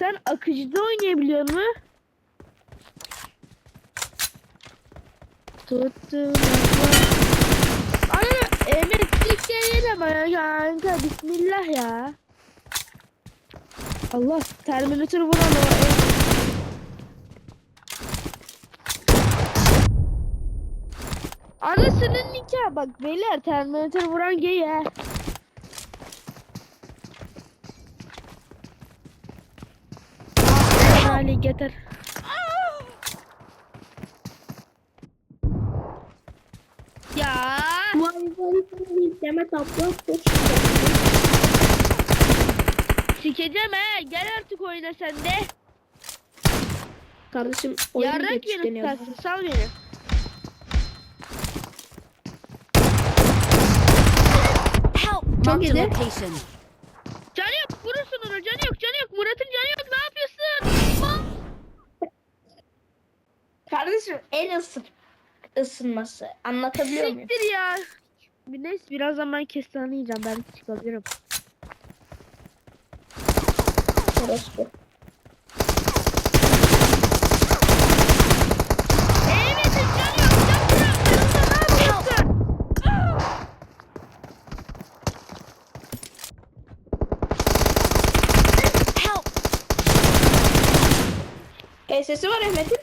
Sen akıcıda oynayabiliyor mu? Tuttum. Ana emeklilik değil ama kanka bismillah ya. Allah Terminator vuran o. Anasının nikahı bak beyler Terminator vuran gay. Hali getir. Ya Vay vay vay. Demet abla hoş sikeceğim he gel artık oyna sen de. Kardeşim oyunu Yarrak beni geçişleniyor. tutarsın sal beni. Help! Çok Marked a location. Canı yok vurursun onu canı yok canı yok Murat'ın canı yok ne yapıyorsun? Kardeşim el ısın ısınması. Anlatabiliyor muyum? Siktir ya. Bir neyse birazdan ben kestane yiyeceğim belki çıkabilirim. Orospu. Evet canı yok canı yok. Yanında ne yapıyorsun? Help! HS'si var Ahmet'in.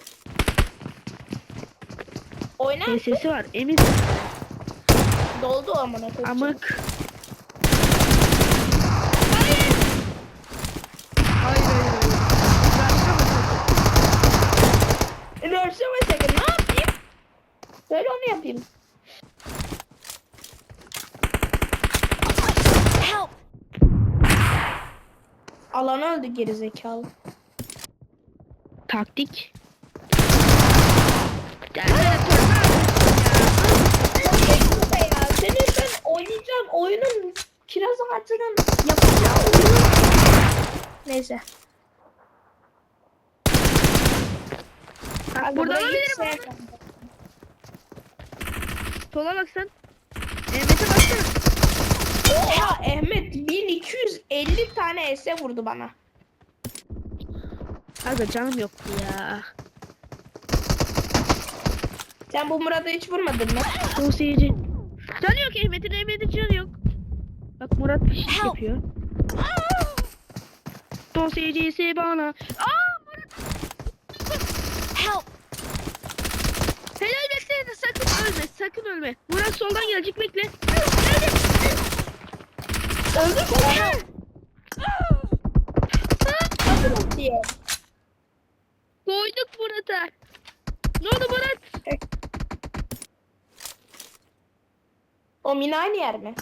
Oyna. Ne sesi var emin Doldu amına koyayım. amık. Hayır. Hayır hayır sakın. Ne yapayım? Söyle onu yapayım. Help! Alan öldü gerizekalı. Taktik. Gelsene torna. ya. Senin ben oynayacağım oyunun kiraz ağacının yapacağı oyunu. Neyse. Kanka, Buradan burayı alabilirim şey- abi. Sola bak sen. Mehmet'e baksana. Oha Ahmet 1250 tane S vurdu bana. Aga canım yok ya. Sen bu Murat'a hiç vurmadın mı? Sosyeci. Canı yok Ahmet'in Ahmet'in canı yok. Bak Murat bir şey yapıyor. Sosyecisi bana. Aa Murat. Help! Helal bekle sakın ölme sakın ölme. Murat soldan gelecek bekle. Öldü mü? Nasıl. Koyduk Murat'a. Ne oldu Murat? O mina aynı yer mi?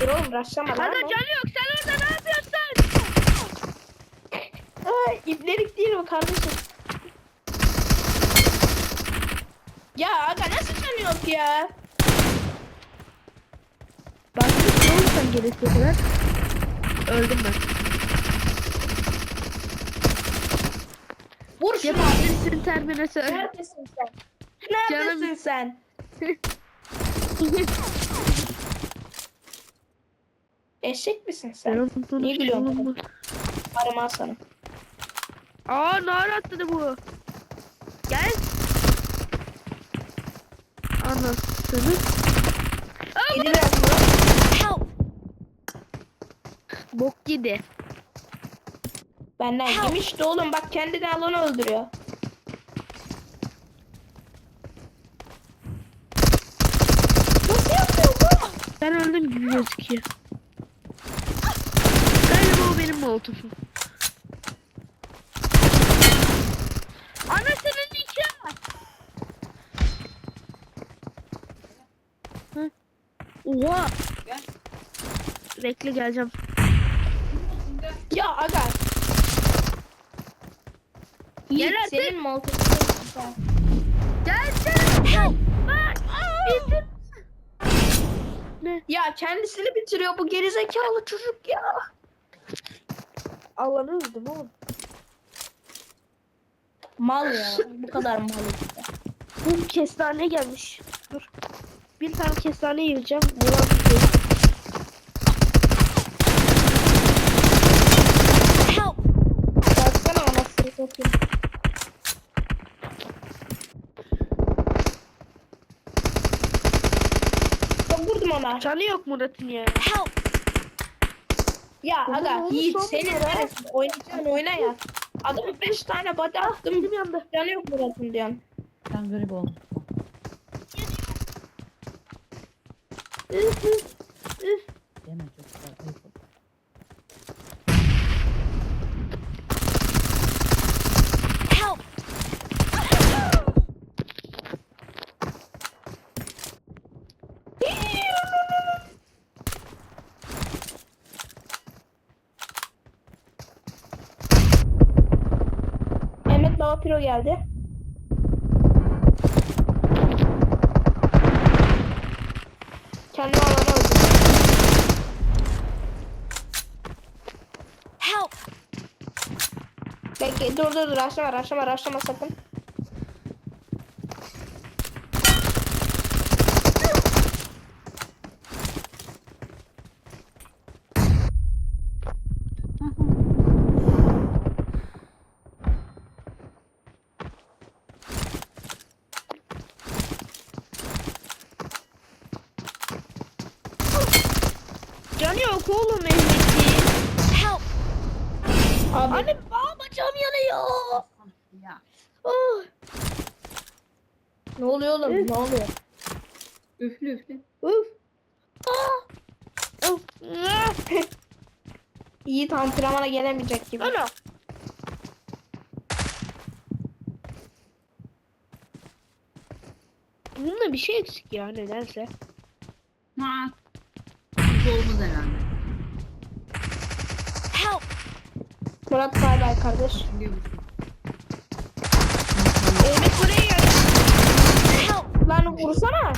Dur oğlum rastlama lan. O. canı yok sen orada ne yapıyorsun? Ay, ibnelik değil mi kardeşim? Ya aga nasıl canı yok ya? Bak ne olursan gerekli kadar. Öldüm ben. Vur şunu. Yapabilirsin terminatör. Neredesin sen? Neredesin Canım. sen? Eşek misin sen? Niye gülüyorsun? Arama sana. Aa nar attı bu. Gel. Anasını. Aa? Help! bok yedi. Benden yemiş de oğlum bak kendini alanı öldürüyor. Nasıl yapıyor bu? Ben öldüm gibi gözüküyor. Galiba o benim molotofum. Anasının nikahı. Hı? Oha. Bekle geleceğim. Ya aga. Gel artık. senin molotofun. Gelsene. Help! Bak. Bitir. Ne? Ya kendisini bitiriyor bu gerizekalı çocuk ya. Allah'ını öldüm oğlum. Mal ya. Bu kadar mal işte. Bu kestane gelmiş. Dur. bir tane kestane yiyeceğim. Murat diyor. Help! Baksana anasını satayım. Ben vurdum ona. Canı yok Murat'ın ya. Help! Ya aga Yiğit senin neresin? Oynayacağın oyna ya. Adamı 5 tane body attım. Elim yandı. Canı yok Murat'ın diyorsun. Sen grip olmuş. Üf üf üf. Deme Piro geldi. Kendi alanı öldü. Help! Bekle dur dur dur aşama aşama aşama sakın. Canı yok oğlum Mehmet'in. Help! Abi Anne baba bacağım yanıyor. Ya. Oh. ne oluyor oğlum ne oluyor? Üflü üflü. Uf. Ah. Of. Ah. Yiğit antrenmana gelemeyecek gibi. Ana. Bunda bir şey eksik ya nedense. Ha. Olmaz herhalde. Help! Murat bay bay kardeş. Mehmet buraya. Help! Lan vursana.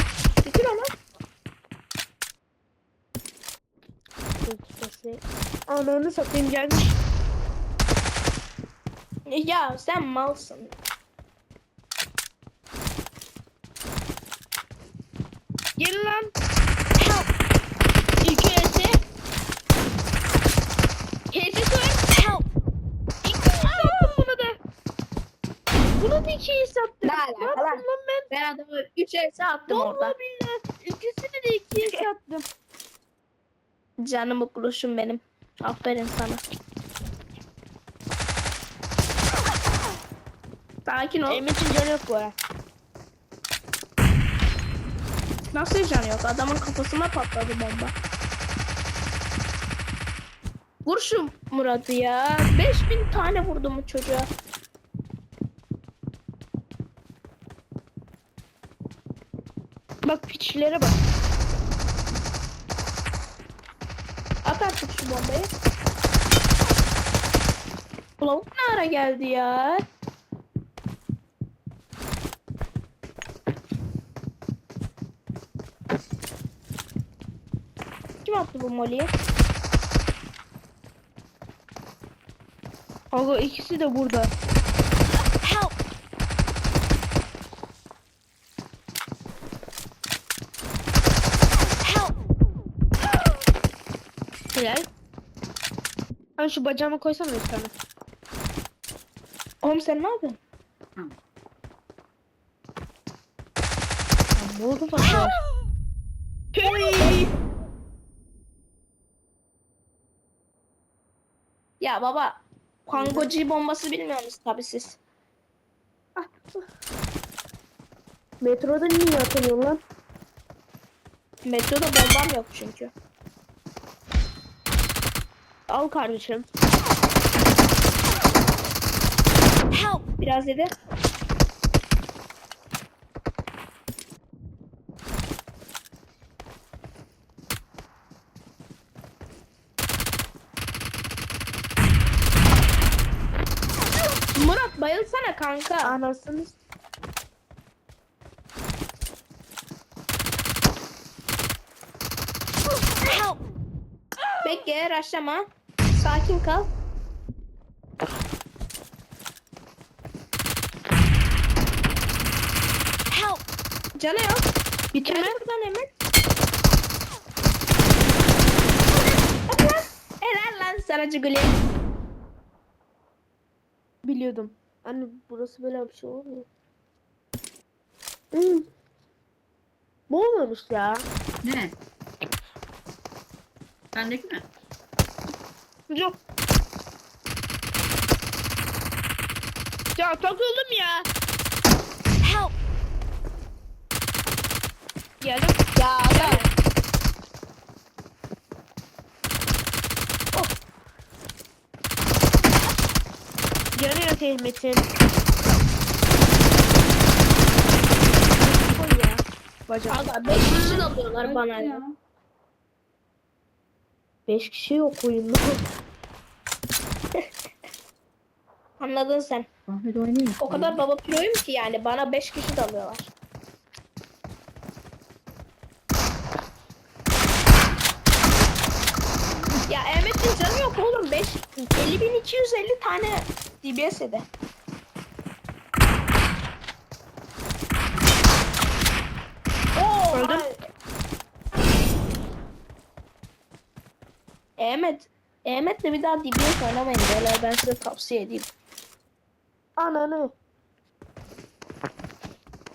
Bitir onu. Ananı satayım gelmiş. Ya sen malsın. Gelin lan. Help! İlk öğreti. Teyzesi var. Help! İki sattım buna da. Buna da iki sattım. Ne Ne alaka lan? ben? Ben adamı 3 else attım orada. Vallahi billahi. İkisini de ikiye sattım. Canım okuluşum benim. Aferin sana. Sakin ol. Mehmet'in canı yok bu ara. Nasıl canı yok? Adamın kafasına patladı bomba. Vur şu Murat'ı ya. 5000 tane vurdum bu çocuğa. Bak piçlere bak. At artık şu bombayı. Ulan ne ara geldi ya? Kim attı bu moliyi? Aga ikisi de burada. Help! Helal. Ben şu bacağıma koysana bir tane. Oğlum sen ne yapıyorsun? Ne oldu bana? Ya baba. Pangoci bombası bilmiyorsunuz tabi siz. Metroda niye atamıyorsun lan? Metroda bombam yok çünkü. Al kardeşim. Help! Biraz dedi. Murat bayılsana kanka. Anasını. Help! Bekle raşlama. Sakin kal. Help! Canı yok. Bitirme. buradan hemen. Hadi lan. Helal lan sarıcı gülü. Biliyordum. Hani burası böyle bir şey olmuyor. Hmm. Bu olmamış ya. Ne? Sendeki mi? Yok. Ya takıldım ya. Help! Geldim. Ya Allah. Canı yok Ahmet'in. Koy ya. Bacak. Aga 5 kişi alıyorlar bana. Ya. Beş kişi yok oyunda. Anladın sen. Ahmet oynayayım. O kadar baba piloyum ki yani bana 5 kişi dalıyorlar. Ya Ahmet'in canı yok oğlum 5 50.250 tane DBS de. Oo, Öldüm. ay. Ahmet, Ahmet'le bir daha DBS oynamayın böyle ben size tavsiye edeyim. Ananı.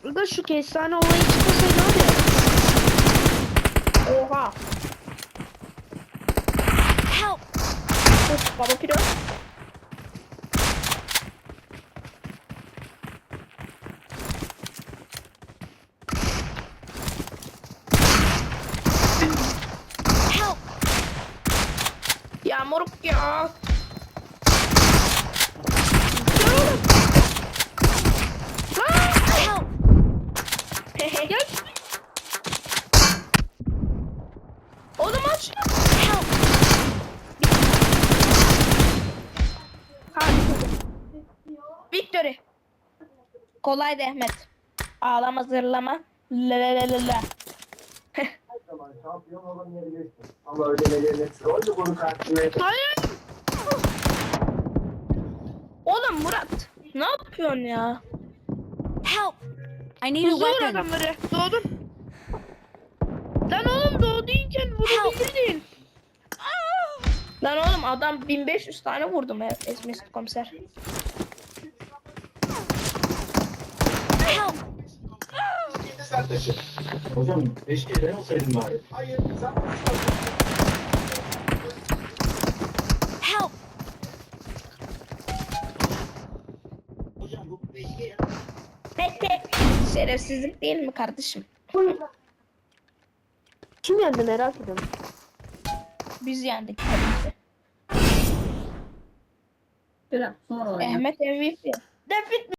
Burada şu kestane olayı çıkmasaydı hadi. Oha. Help! Baba pilo. Help! Ya moruk ya. Help! Gel. Oğlum aç. Help! Victory. Kolaydı Ahmet. Ağlama zırlama. La la la la la. Ama ödemelerin hepsi oydu bunu karşılamaya Hayır. Oğlum Murat. Ne yapıyorsun ya? Help! I need a Hızlı vur weapon. adamları. Doğdun. Lan oğlum doğduyken vurabilirdin. Lan oğlum adam 1500 tane vurdum ya Esmes komiser. Help! taşı. Hocam keşke ben olsaydım bari. Hayır sen Help! Hocam bu keşke Tek tek. Şerefsizlik değil mi kardeşim? Kim yendi merak ediyorum. Biz yendik tabii ki. Biraz sonra oynayalım. Ahmet MVP. David